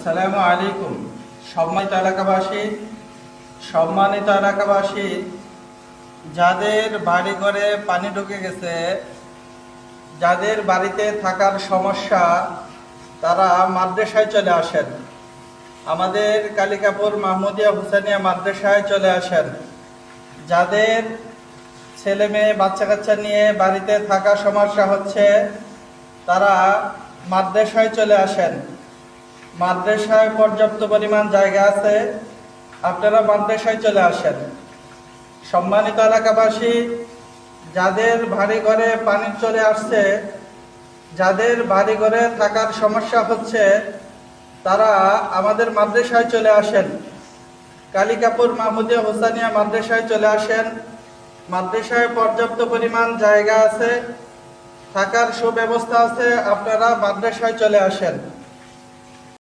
আসসালামু আলাইকুম। সম্মানিত এলাকাবাসী সম্মানিত এলাকাবাসী, যাদের বাড়ি ঘরে পানি ঢুকে গেছে, যাদের বাড়িতে থাকার সমস্যা, তারা মাদ্রাসায় চলে আসেন। আমাদের কালিকাপুর মাহমুদিয়া হুসানিয়া মাদ্রাসায় চলে আসেন। যাদের ছেলে মেয়ে, বাচ্চা কাচ্চা নিয়ে বাড়িতে থাকা সমস্যা হচ্ছে, তারা মাদ্রাসায় চলে আসেন। মাদ্রাসায় পর্যাপ্ত পরিমাণ জায়গা আছে, আপনারা মাদ্রাসায় চলে আসেন। সম্মানিত এলাকাবাসী, যাদের বাড়ি ঘরে পানি চলে আসছে, যাদের বাড়ি ঘরে থাকার সমস্যা হচ্ছে, তারা আমাদের মাদ্রাসায় চলে আসেন। কালিকাপুর মাহমুদিয়া হোসানিয়া মাদ্রাসায় চলে আসেন। মাদ্রাসায় পর্যাপ্ত পরিমাণ জায়গা আছে, থাকার সুব্যবস্থা আছে, আপনারা মাদ্রাসায় চলে আসেন।